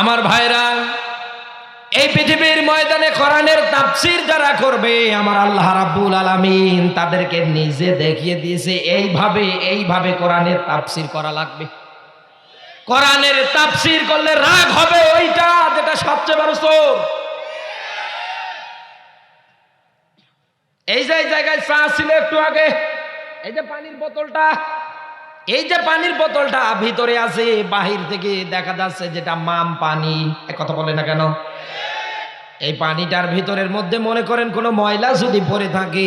আমার ভাইরা, এই পৃথিবীর ময়দানে কোরআনের তাফসীর যারা করবে, আমার আল্লাহ রাব্বুল আলামিন তাদেরকে নিজে দেখিয়ে দিয়েছে, এইভাবে এইভাবে কোরআনের তাফসীর করা লাগবে। কোরআনের তাফসীর করলে রাগ হবে ওইটা যেটা সবচেয়ে বড় চোর। এই যে জায়গায় চা ছিল একটু আগে, এই যে পানির বোতলটা এই যে পানির বোতলটা ভিতরে আছে, বাহির থেকে দেখা যাচ্ছে যেটা মাম পানি। কথা বলে না কেন? এই পানিটার ভিতরের মধ্যে মনে করেন কোনো ময়লা যদি পড়ে থাকে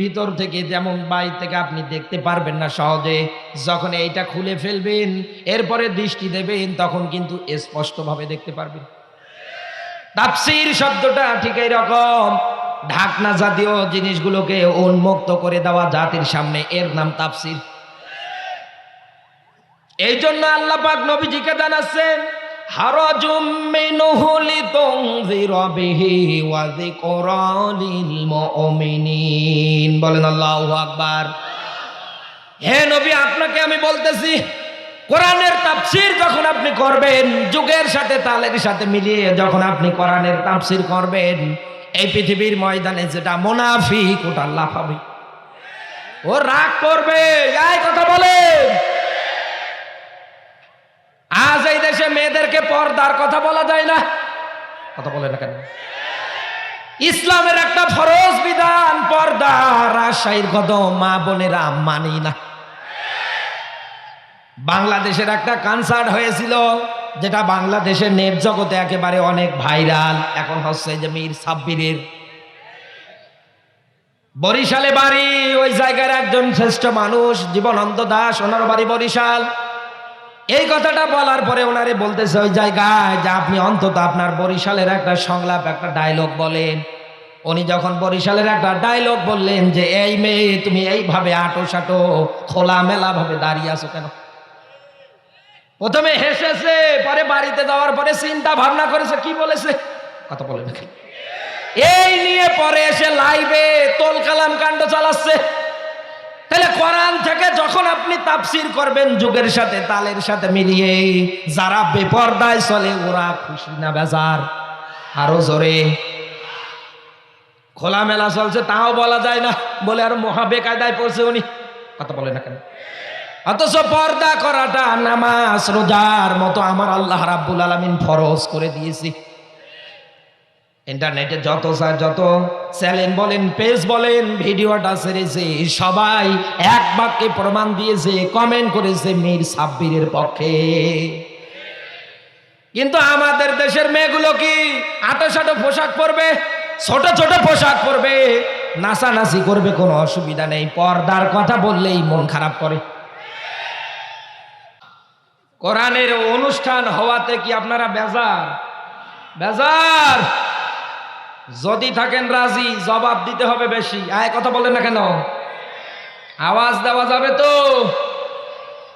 ভিতর থেকে যেমন বাইর থেকে আপনি দেখতে পারবেন না সহজে। যখন এইটা খুলে ফেলবেন, এরপরে দৃষ্টি দেবেন, তখন কিন্তু স্পষ্টভাবে দেখতে পারবেন। তাফসির শব্দটা ঠিক এইরকম। ঢাকনা জাতীয় জিনিসগুলোকে উন্মুক্ত করে দেওয়া জাতির সামনে, এর নাম তাফসির। এই জন্য আল্লাহ পাক নবীজিকে জানাচ্ছেন, হারাজুম মিনহু লিতুনযিরা বিহি ওয়া যিকরা মুমিনিন। বলেন আল্লাহু হে নবী, আপনাকে আমি বলতেছি, কোরআনের তাফসীর যখন আপনি করবেন, যুগের সাথে তালের সাথে মিলিয়ে যখন আপনি কোরআনের তাফসীর করবেন, এই পৃথিবীর ময়দানে যেটা মুনাফিক, ওটা লাফাবে। ও রাগ করবে, এই কথা বলেন আজ এই দেশে মেয়েদেরকে পর্দার কথা বলা যায় না। কথা বলে না কেন? ইসলামের একটা ফরজ বিধান, পর্দা রাজশাহীর কত মা বোনেরা মানি না। বাংলাদেশের একটা কনসার্ট হয়েছিল, যেটা বাংলাদেশের নেট জগতে একেবারে অনেক ভাইরাল এখন হচ্ছে যে মীর সাব্বিরের। বরিশালে বাড়ি, ওই জায়গার একজন শ্রেষ্ঠ মানুষ, জীবনন্ত দাস, ওনার বাড়ি বরিশাল। এই কথাটা বলার পরে ওনারে বলতেছে, ওই জায়গায় যে আপনি অন্তত আপনার বরিশালের একটা সংলাপ, একটা ডায়লগ বলেন। উনি যখন বরিশালের একটা ডায়লগ বললেন যে, এই মেয়ে, তুমি এইভাবে আটো সাটো খোলা মেলা ভাবে দাঁড়িয়ে আছো কেন? প্রথমে হেসেছে, পরে বাড়িতে যাওয়ার পরে চিন্তা ভাবনা করেছে, কি বলেছে? কথা বলে এই নিয়ে পরে এসে লাইভে তোল কালাম কাণ্ড চালাচ্ছে। তাহলে কোরআন থেকে যখন আপনি তাফসির করবেন যুগের সাথে, তালের সাথে মিলিয়ে, যারা বেপর্দায় চলে, ওরা খুশি না বেজার? আরও জোরে। খোলামেলা চলছে, তাও বলা যায় না। বলে, আর মহাবে কায়দায় পড়ছে উনি। কথা বলে না কেন? অথচ পর্দা করাটা নামাজ, রোজার মতো আমার আল্লাহ রাব্বুল আলামিন ফরজ করে দিয়েছি। ইন্টারনেটে যত স্যার, যত চ্যানেল বলেন, পেজ বলেন, ভিডিওটা ছেড়েছে, সবাই এক বাক্যে প্রমাণ দিয়েছে কমেন্ট করেছে মীর সাব্বিরের পক্ষে। কিন্তু আমাদের দেশের মেয়েগুলো কি আটো সাটো পোশাক পরবে? ছোট ছোট পোশাক পরবে? নাচানাচি করবে, কোনো অসুবিধা নেই, পর্দার কথা বললেই মন খারাপ করে। কোরআনের অনুষ্ঠান হওয়াতে কি আপনারা বেজার? বেজার! যদি থাকেন রাজি, জবাব দিতে হবে বেশি। আয়, কথা বলেন না কেন? আওয়াজ দেওয়া যাবে তো?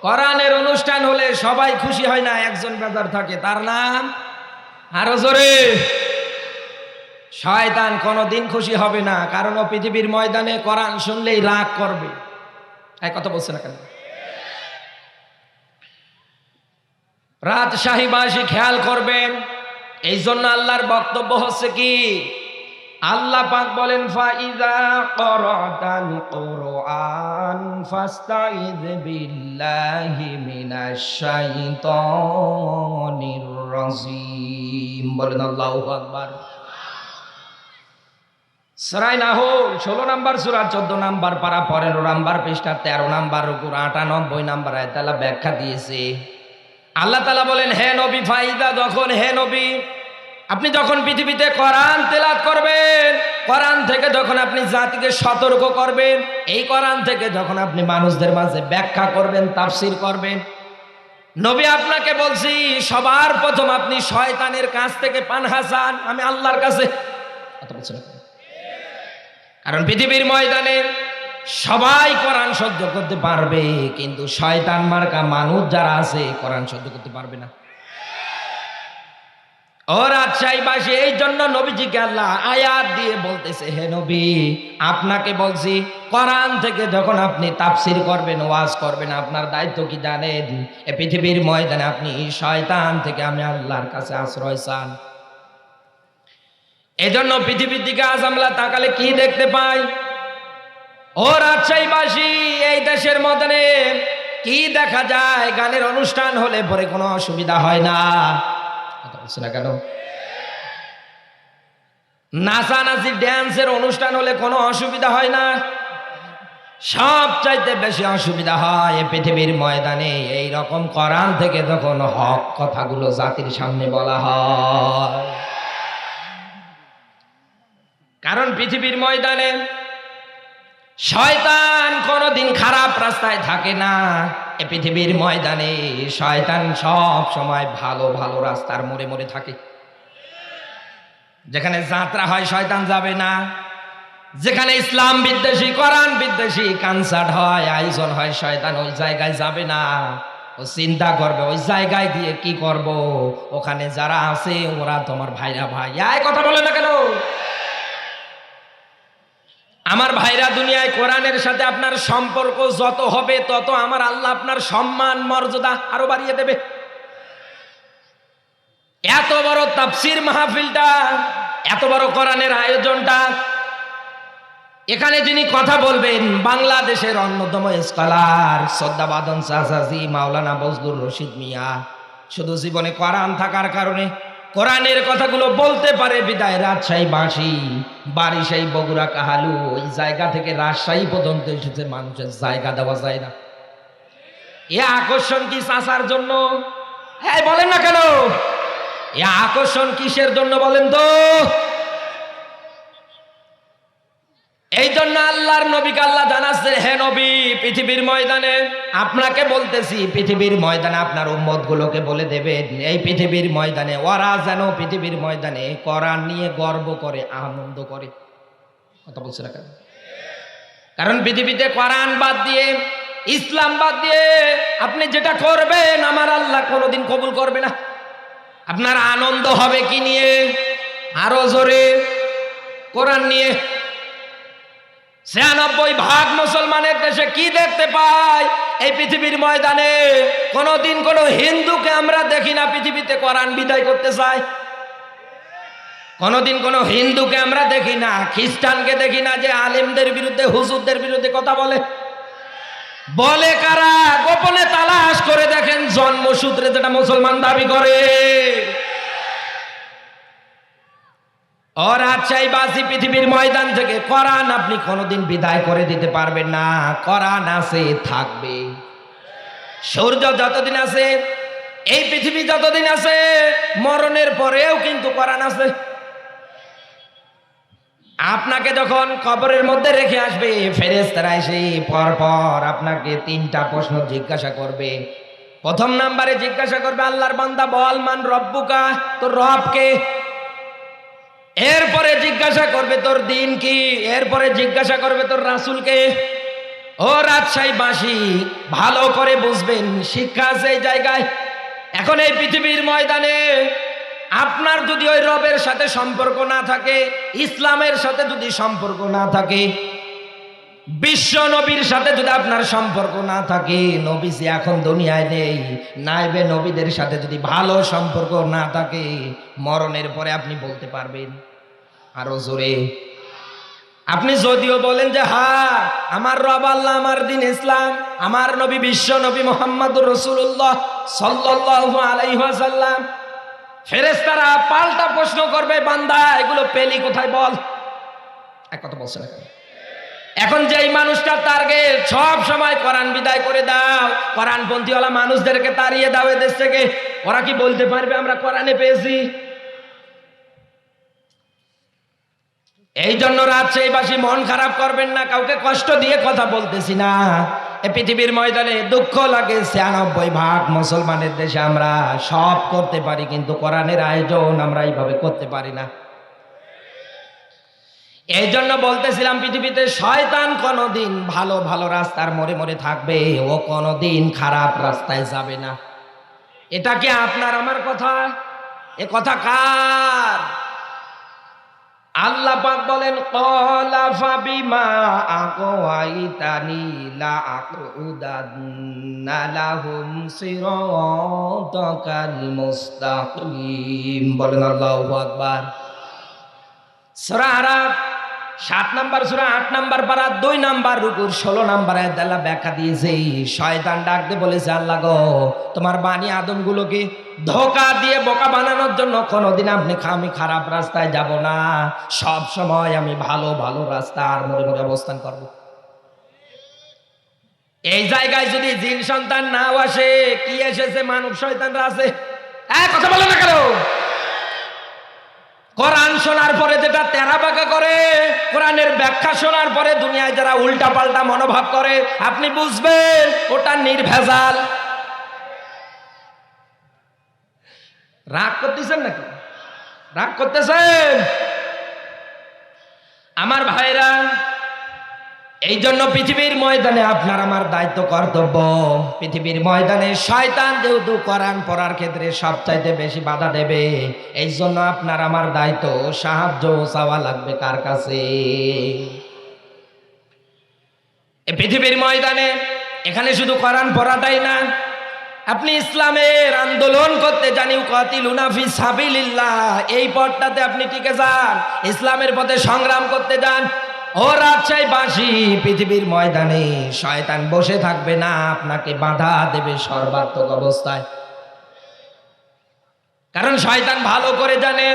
কোরআনের অনুষ্ঠান হলে সবাই খুশি হয় না, একজন বেজার থাকে। তার নাম? আরও জোরে। শয়তান কোনোদিন খুশি হবে না, কারণ ও পৃথিবীর ময়দানে কোরআন শুনলেই রাগ করবে। এক কথা বলছে না কেন? রাত শাহিবাসী খেয়াল করবেন এই জন্য আল্লাহর বক্তব্য হচ্ছে কি? আল্লাহ পাক বলেন ফাইদা করাতাল কোরআন ফাস্তাইদ বিল্লাহি মিনাশ শাইতানির রাজিম। বলেন আল্লাহু আকবার। সরাই নাহল, ষোলো নাম্বার সুরা, চোদ্দ নাম্বার পারা, পনেরো নাম্বার পৃষ্ঠা, তেরো নাম্বার রুকুর, আটানব্বই নাম্বার আয়তালা ব্যাখ্যা দিয়েছে। আল্লাহ তালা বলেন, হে নবী ফাইদা যখন, হে নবী আপনি যখন পৃথিবীতে কোরআন তেলাত করবেন, কোরআন থেকে যখন আপনি জাতিকে সতর্ক করবেন, এই কোরআন থেকে যখন আপনি মানুষদের মাঝে ব্যাখ্যা করবেন, তাফসির করবেন, নবী আপনাকে বলছি, সবার প্রথম আপনি শয়তানের কাছ থেকে পানহা চান, আমি আল্লাহর কাছে? কারণ পৃথিবীর ময়দানে সবাই কোরআন সহ্য করতে পারবে, কিন্তু শয়তান মার্কা মানুষ যারা আছে, কোরআন সহ্য করতে পারবে না রাজশাহীবাসী এই জন্য নবীজিকে আল্লাহ আয়াত দিয়ে বলতেছে, হে নবী, আপনাকে বলছি থেকে যখন আপনি করবেন, ওয়াজ করবেন, আপনার দায়িত্ব কি জানেন? এ পৃথিবীর ময়দানে আপনি শয়তান থেকে আমি আল্লাহর কাছে আশ্রয় চান। এজন্য পৃথিবীর দিকে আজ আমরা তাকালে কি দেখতে পাই? ও রাজশাহীবাসী এই দেশের মদনে কি দেখা যায়? গানের অনুষ্ঠান হলে পরে কোনো অসুবিধা হয় না। কথা না কেন? নাচানাচি ড্যান্সের অনুষ্ঠান হলে কোনো অসুবিধা হয় না। সব চাইতে বেশি অসুবিধা হয় এ পৃথিবীর ময়দানে। এই রকম কোরআন থেকে যখন হক কথাগুলো জাতির সামনে বলা হয়। কারণ পৃথিবীর ময়দানে শয়তান কোনোদিন খারাপ রাস্তায় থাকে না। এ পৃথিবীর ময়দানে শয়তান সব সময় ভালো ভালো রাস্তার মোড়ে মোড়ে থাকে। যেখানে যাত্রা হয়, শয়তান যাবে না। যেখানে ইসলাম বিদ্বেষী, কোরআন বিদ্বেষী কনসার্ট হয় আয়োজন হয়, শয়তান ওই জায়গায় যাবে না। ও চিন্তা করবে, ওই জায়গায় দিয়ে কি করব? ওখানে যারা আছে, ওরা তোমার ভাইরা, ভাই। এই কথা বলে না কেন? আমার ভাইরা দুনিয়ায় কোরআনের সাথে আপনার সম্পর্ক যত হবে, তত আমার আল্লাহ আপনার সম্মান, মর্যাদা আরও বাড়িয়ে দেবে। এত বড় তাফসির মাহফিলটা, এত বড় কোরআনের আয়োজনটা, এখানে যিনি কথা বলবেন, বাংলাদেশের অন্যতম স্কলার শ্রদ্ধাবাদন চাচাজি মাওলানা বজলুর রশিদ মিয়া। শুধু জীবনে কোরআন থাকার কারণে কোরআনের কথাগুলো বলতে পারে বিদায় রাজশাহী বাঁশি বারিশাই বগুড়া কাহালু, ওই জায়গা থেকে রাজশাহী পর্যন্ত এসেছে মানুষের জায়গা দেওয়া যায় না। এ আকর্ষণ কি চাষার জন্য? হ্যাঁ বলেন না কেন? এ আকর্ষণ কিসের জন্য বলেন তো? এই জন্য আল্লাহর নবীকে আল্লাহ জানাচ্ছে, হে নবী, পৃথিবীর ময়দানে আপনাকে বলতেছি, পৃথিবীর ময়দানে আপনার উম্মত গুলোকে বলে দেবেন, এই পৃথিবীর ময়দানে, ওরা যেন পৃথিবীর ময়দানে কোরআন নিয়ে গর্ব করে, আনন্দ করে। কথা বলছে না কারণ পৃথিবীতে কোরআন বাদ দিয়ে, ইসলাম বাদ দিয়ে আপনি যেটা করবেন, আমার আল্লাহ কোনোদিন কবুল করবে না। আপনার আনন্দ হবে কি নিয়ে? আরও জোরে কোরআন নিয়ে ছিয়ানব্বই ভাগ মুসলমানের দেশে কি দেখতে পাই? এই পৃথিবীর ময়দানে কোনোদিন কোনো হিন্দুকে আমরা দেখি না, পৃথিবীতে কোরআন বিদায় করতে চাই কোনোদিন কোনো হিন্দুকে আমরা দেখি না, খ্রিস্টানকে দেখি না যে আলেমদের বিরুদ্ধে, হুজুরদের বিরুদ্ধে কথা বলে। বলে কারা? গোপনে তালাশ করে দেখেন জন্মসূত্রে যেটা মুসলমান দাবি করে। ও রাজশাহীবাসী, পৃথিবীর ময়দান থেকে কোরআন আপনি কোনোদিন বিদায় করে দিতে পারবেন না। কোরআন আছে, থাকবে। সূর্য যতদিন আছে, এই পৃথিবী যতদিন আছে, মরণের পরেও কিন্তু কোরআন আছে। আপনাকে যখন কবরের মধ্যে রেখে আসবে ফেরেস্তারা এসে পর পর আপনাকে তিনটা প্রশ্ন জিজ্ঞাসা করবে। প্রথম নাম্বারে জিজ্ঞাসা করবে, আল্লাহর বান্দা বল, মান রব্বুকা, তোর রবকে এরপরে জিজ্ঞাসা করবে, তোর দিন কি? এরপরে জিজ্ঞাসা করবে, তোর রাসুলকে? ও রাজশাহী বাসী, ভালো করে বুঝবেন, শিক্ষা আছে এই জায়গায়। এখন এই পৃথিবীর ময়দানে আপনার যদি ওই রবের সাথে সম্পর্ক না থাকে, ইসলামের সাথে যদি সম্পর্ক না থাকে বিশ্ব নবীর সাথে যদি আপনার সম্পর্ক না থাকে, নবী যে এখন দুনিয়ায় নেই নাইবে নবীদের সাথে যদি ভালো সম্পর্ক না থাকে, মরণের পরে আপনি বলতে পারবেন। আরও জোরে। আপনি যদিও বলেন যে, হা, আমার রব আল্লাহ, আমার দিন ইসলাম, আমার নবী বিশ্ব নবী মোহাম্মদুর রসুল্লাহ সাল্লাল্লাহু আলাইহি ওয়াসাল্লাম। ফেরেশতারা পাল্টা প্রশ্ন করবে, বান্দা, এগুলো পেলি কোথায় বল? এক কথা বলছে? এখন যেই মানুষটা টার্গেট সব সময় কোরআন বিদায় করে দাও। কোরআন পন্থীওয়ালা মানুষদেরকে তাড়িয়ে দাও এদেশ থেকে। ওরা কি বলতে পারবে আমরা কোরআনে পেয়েছি? এই জন্য রাজশাহীবাসী মন খারাপ করবেন না, কাউকে কষ্ট দিয়ে কথা বলতেছি না। এ পৃথিবীর ময়দানে দুঃখ লাগে, ছিয়ানব্বই ভাগ মুসলমানের দেশে আমরা সব করতে পারি, কিন্তু কোরআনের আয়োজন আমরা এইভাবে করতে পারি না। এই জন্য বলতেছিলাম পৃথিবীতে শয়তান কোনোদিন ভালো ভালো রাস্তার মোড়ে মোড়ে থাকবে, ও কোনোদিন খারাপ রাস্তায় যাবে না। এটা কি আপনার আমার কথা? এ কথা কার? আল্লাহ পাক বলেন, কলা ফাবিমা আগওয়াইতানি লা আকুদান্না লাহুম সিরাতাকাল মুস্তাকিম। বলেন আল্লাহু আকবার। সূরা আরাফ সাত নাম্বার সূরা, আট নাম্বার পারা, দুই নাম্বার রুকুর ষোলো নাম্বার আল্লাহ ব্যাখ্যা দিয়েছে। শয়তান ডাক দিয়ে বলেছে, আল্লাহ গো, তোমার বাণী আদমগুলোকে ধোকা দিয়ে বোকা বানানোর জন্য কোনোদিন আপনি আমি খারাপ রাস্তায় যাব না। সব সময় আমি ভালো ভালো রাস্তা আর মরে মরে অবস্থান করব। এই জায়গায় যদি জিন সন্তান নাও আসে, কি এসেছে? মানব শয়তানরা আছে। হ্যাঁ কথা বলো না কেন? কোরআন শোনার পরে যেটা তেরা বাঁকা করে, কোরআনের ব্যাখ্যা শোনার পরে দুনিয়ায় যারা উল্টা পাল্টা মনোভাব করে, আপনি বুঝবেন, ওটা নির্ভেজাল। রাগ করতেছেন নাকি? রাগ করতেছেন? আমার ভাইরা এই জন্য পৃথিবীর ময়দানে আপনার আমার দায়িত্ব কর্তব্য। পৃথিবীর ময়দানে শয়তান যেহেতু কোরআন পড়ার ক্ষেত্রে সবচাইতে বেশি বাধা দেবে এই জন্য আপনার আমার দায়িত্ব, সাহায্য চাওয়া লাগবে কার কাছে? পৃথিবীর ময়দানে এখানে শুধু কোরআন পড়াটাই না, আপনি ইসলামের আন্দোলন করতে জানি কাতিল উনাফি সাবিলিল্লাহ, এই পথটাতে আপনি টিকে যান, ইসলামের পথে সংগ্রাম করতে যান ও রাজশাহী বাসী পৃথিবীর ময়দানে শয়তান বসে থাকবে না, আপনাকে বাধা দেবে সর্বাত্মক অবস্থায়। কারণ শয়তান ভালো করে জানে,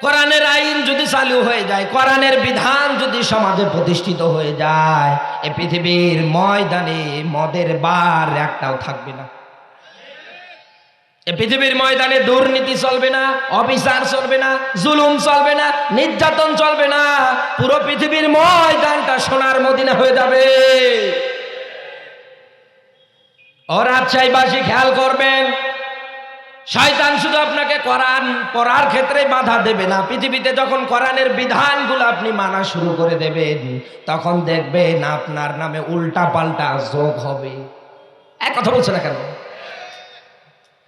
কোরআনের আইন যদি চালু হয়ে যায়, কোরআনের বিধান যদি সমাজে প্রতিষ্ঠিত হয়ে যায়, এ পৃথিবীর ময়দানে মদের বার একটাও থাকবে না। পৃথিবীর ময়দানে দুর্নীতি চলবে না, অবিচার চলবে না, জুলুম চলবে না, নির্যাতন চলবে না। পুরো পৃথিবীর ময়দানটা সোনার মদিনা হয়ে যাবে। ও রাজশাহীবাসী খেয়াল করবেন, শয়তান শুধু আপনাকে কোরআন পড়ার ক্ষেত্রে বাধা দেবে না। পৃথিবীতে যখন কোরআনের বিধানগুলো আপনি মানা শুরু করে দেবেন, তখন দেখবেন আপনার নামে উল্টা পাল্টা যোগ হবে। এক কথা বলছে না কেন?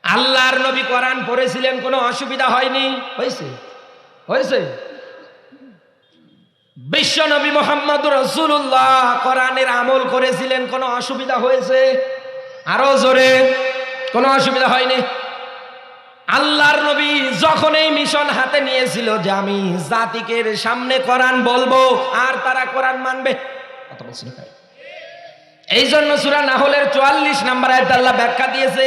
আল্লাহর নবী কোরআন পড়েছিলেন, কোনো অসুবিধা হয়নি? হয়েছে? হয়েছে? বিশ্ব নবী মোহাম্মদ রসুল্লাহ কোরআনের আমল করেছিলেন, কোনো অসুবিধা হয়েছে? আরও জোরে, কোনো অসুবিধা হয়নি? আল্লাহর নবী যখন এই মিশন হাতে নিয়েছিল যে আমি জাতিকের সামনে কোরআন বলব, আর তারা কোরআন মানবে বলছিল এই জন্য সুরা নাহলের চুয়াল্লিশ নাম্বার আয়াত আল্লাহ ব্যাখ্যা দিয়েছে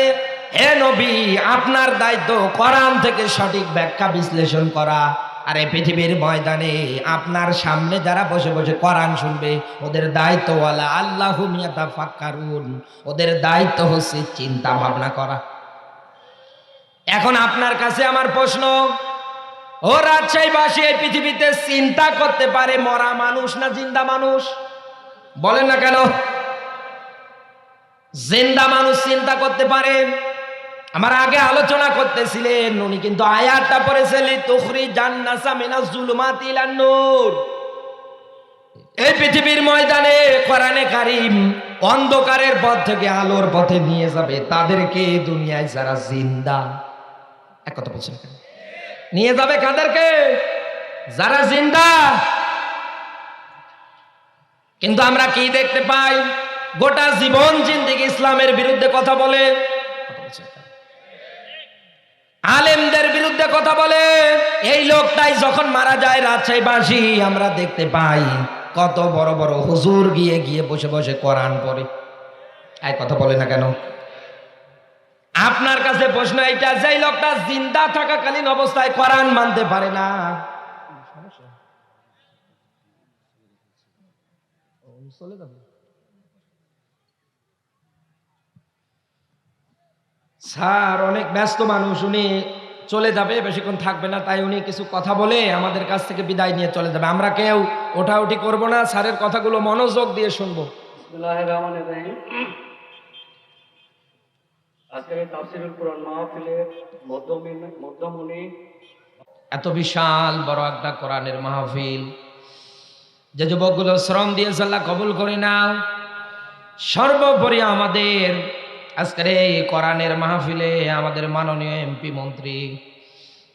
হে নবী, আপনার দায়িত্ব কোরআন থেকে সঠিক ব্যাখ্যা বিশ্লেষণ করা। আর এই পৃথিবীর ময়দানে আপনার সামনে যারা বসে বসে কোরআন শুনবে, ওদের দায়িত্বওয়ালা আল্লাহ মিয়াতা ফাক্কারুন ওদের দায়িত্ব হচ্ছে চিন্তা ভাবনা করা। এখন আপনার কাছে আমার প্রশ্ন, ও রাজশাহীবাসী এই পৃথিবীতে চিন্তা করতে পারে মরা মানুষ না জিন্দা মানুষ? বলেন না কেন? জিন্দা মানুষ চিন্তা করতে পারে। আমার আগে আলোচনা করতেছিলেন, উনি কিন্তু আয়াতটা পড়েছিলেন তুখরি জান্নাসা মিনাজ জুলুমাত ইলান নূর এই পৃথিবীর ময়দানে কোরআনে কারিম অন্ধকারের পথ থেকে আলোর পথে নিয়ে যাবে, তাদেরকে দুনিয়ায় যারা জিন্দা, এক কথা বলছেন? নিয়ে যাবে কাদেরকে যারা জিন্দা কিন্তু আমরা কি দেখতে পাই গোটা জীবন জিন্দিগি ইসলামের বিরুদ্ধে কথা বলে? আলেমদের বিরুদ্ধে কথা বলে। এই লোকটাই যখন মারা যায় রাজশাহী বাসী আমরা দেখতে পাই, কত বড় বড় হুজুর গিয়ে গিয়ে বসে বসে কোরআন পড়ে। এই কথা বলে না কেন? আপনার কাছে প্রশ্ন এইটা, যে লোকটা জিন্দা থাকাকালীন অবস্থায় কোরআন মানতে পারে না। স্যার অনেক ব্যস্ত মানুষ উনি চলে যাবে বেশিক্ষণ থাকবে না তাই উনি কিছু কথা বলে আমাদের কাছ থেকে বিদায় নিয়ে চলে যাবে। আমরা কেউ ওঠাউঠি করব না স্যারের কথাগুলো মনোযোগ দিয়ে শুনব। এত বিশাল বড় একটা কোরআনের মাহফিল। যে যুবকগুলো শ্রম দিয়ে আল্লাহ কবুল করি না সর্বোপরি আমাদের আজকের এই কোরআনের মাহফিলে আমাদের মাননীয় এমপি মন্ত্রী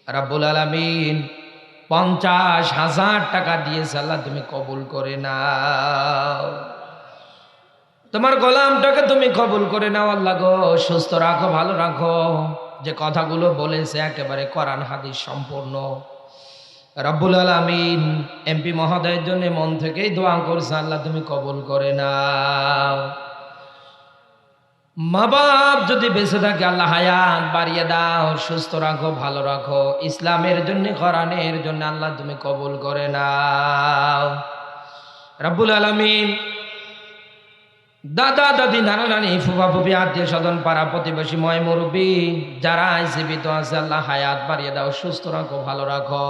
রাব্বুল আলামিন পঞ্চাশ হাজার টাকা দিয়েছে, আল্লাহ তুমি কবুল করে নাও। তোমার গোলামটাকে তুমি কবুল করে নাও, আল্লাহ গো, সুস্থ রাখো, ভালো রাখো। যে কথাগুলো বলেছে একেবারে কোরআন, হাদিস সম্পূর্ণ। রব্বুল আলামিন এমপি মহোদয়ের জন্য মন থেকেই দোয়া করছে, আল্লাহ তুমি কবুল করে নাও। মা বাপ যদি বেঁচে থাকে, আল্লাহ হায়াত বাড়িয়ে দাও, সুস্থ রাখো, ভালো রাখো। ইসলামের জন্য, কোরআনের জন্য আল্লাহ তুমি কবুল করে নাও। রব্বুল আলামিন দাদা, দাদি, নানা, নানি, ফুফা, ফুফি, আত্মীয় স্বজন, পাড়া প্রতিবেশী, ময় মুরব্বী, যারা জীবিত আছে, আল্লাহ হায়াত বাড়িয়ে দাও, সুস্থ রাখো, ভালো রাখো।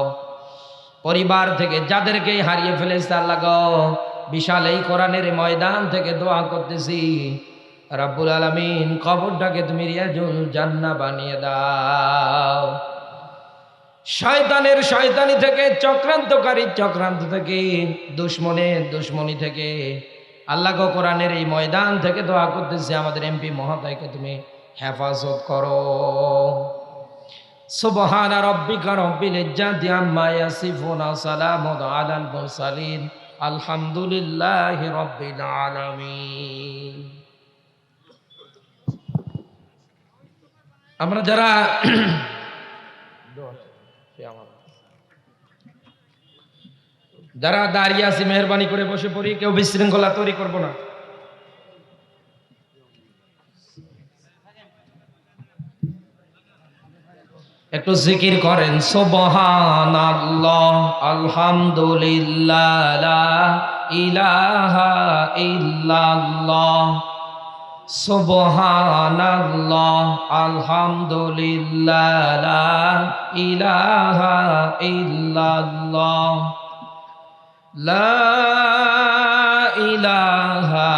পরিবার থেকে যাদেরকে হারিয়ে ফেলেছে, আল্লাহ বিশাল এই কোরআনের ময়দান থেকে দোয়া করতেছি। রাব্বুল আলামিন কবরটাকে তুমি রিয়াজুল জান্না বানিয়ে দাও। শয়তানের শয়তানি থেকে, চক্রান্তকারী চক্রান্ত থেকে দুশ্মনের দুশ্মনী থেকে, আল্লাহ কোরআনের এই ময়দান থেকে দোয়া করতেছি আমাদের এমপি মহোদয়কে তুমি হেফাজত করো। সুবহান রব্বিকা রব্বিল ইজ্জাতি আম্মা ইয়াসিফুন আলাল মুরসালিন, আলহামদুলিল্লাহি রব্বিল আলামিন। আমরা যারা যারা দাঁড়িয়ে আছি, মেহরবানি করে বসে পড়ি, কেউ বিশৃঙ্খলা তৈরি করব না। একটু জিকির করেন সুবহান আল্লাহ আলহামদুলিল্লাহ ইলাহা ইল্লাল্লাহ। সুবহান আল্লাহ আলহামদুলিল্লাহ, লা ইলাহা ইল্লাল্লাহ, লা ইলাহা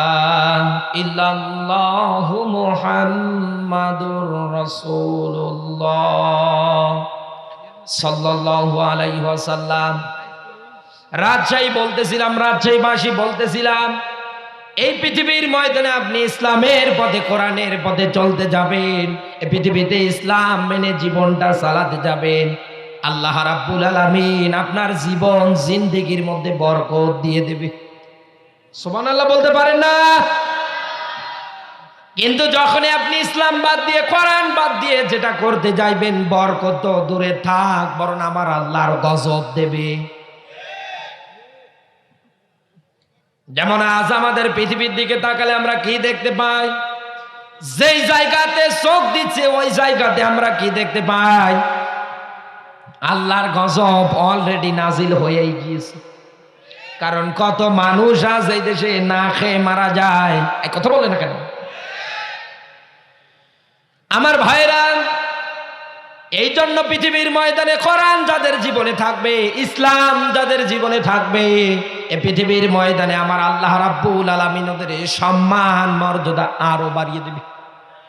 ইল্লাল্লাহ মুহাম্মাদুর রাসূলুল্লাহ, সাল্লাল্লাহু আলাইহি ওয়াসাল্লাম। রাজশাহী বলতেছিলাম, রাজশাহীবাসী বলতেছিলাম এই পৃথিবীর ময়দানে আপনি ইসলামের পথে, কোরআনের পথে চলতে যাবেন। এই পৃথিবীতে ইসলাম মেনে জীবনটা চালাতে যাবেন। আল্লাহ রাব্বুল আলামিন আপনার জীবন জিন্দেগির মধ্যে বরকত দিয়ে দেবে। সোমান আল্লাহ বলতে পারেন না? কিন্তু যখনই আপনি ইসলাম বাদ দিয়ে, কোরআন বাদ দিয়ে যেটা করতে যাইবেন, বরকত দূরে থাক, বরং আমার আল্লাহর গজব দেবে। যেমন আজ আমাদের পৃথিবীর দিকে তাকালে আমরা কি দেখতে পাই? যেই জায়গাতে চোখ দিচ্ছে, ওই জায়গাতে আমরা কি দেখতে পাই? আল্লাহর গজব অলরেডি নাজিল হয়েই গিয়েছে। কারণ কত মানুষ আজ এই দেশে না খেয়ে মারা যায়। কথা বলে না কেন? আমার ভাইরা এই জন্য পৃথিবীর ময়দানে কোরআন যাদের জীবনে থাকবে, ইসলাম যাদের জীবনে থাকবে, এ পৃথিবীর ময়দানে আমার আল্লাহ রাব্বুল আলামিনদের সম্মান, মর্যাদা আরও বাড়িয়ে দেবে।